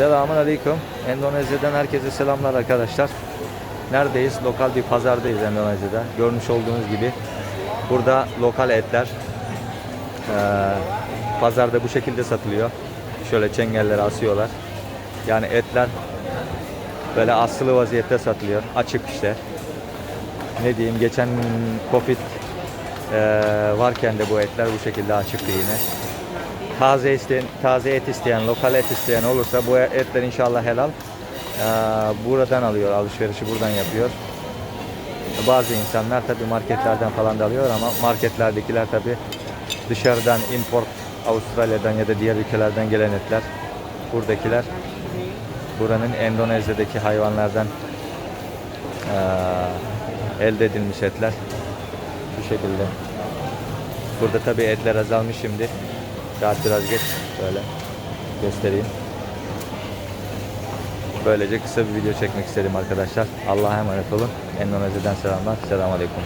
Selamun Aleyküm. Endonezya'dan herkese selamlar arkadaşlar. Neredeyiz? Lokal bir pazardayız Endonezya'da. Görmüş olduğunuz gibi burada lokal etler eee, pazarda bu şekilde satılıyor. Şöyle çengelleri asıyorlar. Yani etler böyle asılı vaziyette satılıyor. Açık işte. Ne diyeyim geçen Covid eee, varken de bu etler bu şekilde açıktı yine taze isteyen, taze et isteyen, lokal et isteyen olursa bu etler inşallah helal. Ee, buradan alıyor, alışverişi buradan yapıyor. Bazı insanlar tabi marketlerden falan da alıyor ama marketlerdekiler tabi dışarıdan import Avustralya'dan ya da diğer ülkelerden gelen etler. Buradakiler buranın Endonezya'daki hayvanlardan ee, elde edilmiş etler. Bu şekilde. Burada tabi etler azalmış şimdi. Saat biraz geç. Böyle göstereyim. Böylece kısa bir video çekmek istedim arkadaşlar. Allah'a emanet olun. Endonezya'dan selamlar. Selamun Aleyküm.